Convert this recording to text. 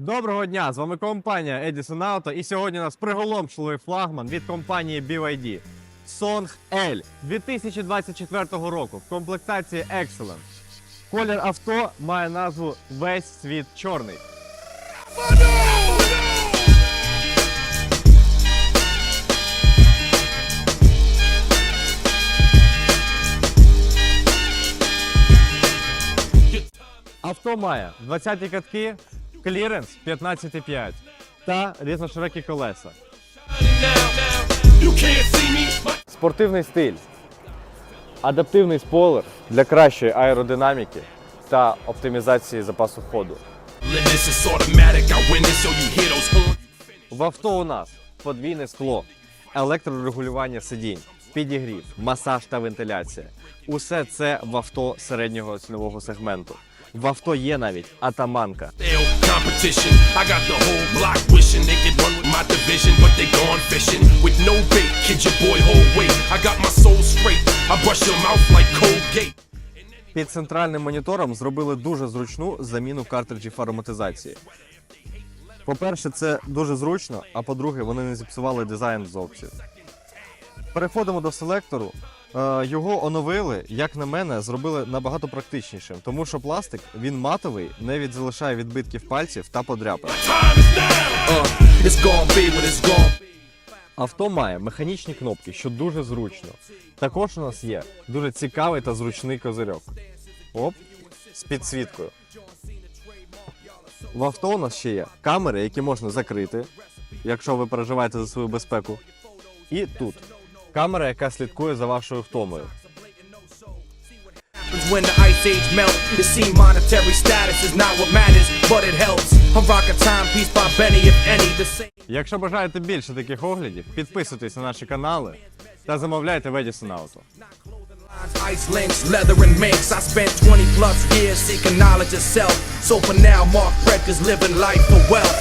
Доброго дня! З вами компанія Edison Auto і сьогодні у нас приголомшливий флагман від компанії BYD Song L 2024 року в комплектації Excellent. Колір авто має назву Весь світ чорний. Авто має 20 катки, кліренс 15,5 та різноширокі колеса. Спортивний стиль, адаптивний спойлер для кращої аеродинаміки та оптимізації запасу ходу. В авто у нас подвійне скло, електрорегулювання сидінь, підігрів, масаж та вентиляція. Усе це в авто середнього цінового сегменту. В авто є навіть атаманка. Competition. I got the whole block wishing they could run with my division, but they gone fishing with no bait. Kid your boy whole weight. I got my soul straight. I brush your mouth like Colgate. Під центральним монітором зробили дуже зручну заміну картриджів ароматизації. По-перше, це дуже зручно, а по-друге, вони не зіпсували дизайн зовсім. Переходимо до селектору. Е, Його оновили, як на мене, зробили набагато практичнішим, тому що пластик він матовий, не від залишає відбитків пальців та подряпин. Be. Авто має механічні кнопки, що дуже зручно. Також у нас є дуже цікавий та зручний козирьок. Оп, з підсвіткою. В авто у нас ще є камери, які можна закрити, якщо ви переживаєте за свою безпеку. І тут камера, яка слідкує за вашою втомою. When the ice age melt, it seemed monetary status is not what matters, but it helps. I rock a timepiece by Benny, if any, the same. Якщо бажаєте більше таких оглядів, підписуйтесь на наші канали та замовляйте в Edison Auto. Ice links, leather and minks. I spent 20 plus years seeking knowledge of self. So for now, Mark Predka's living life for wealth.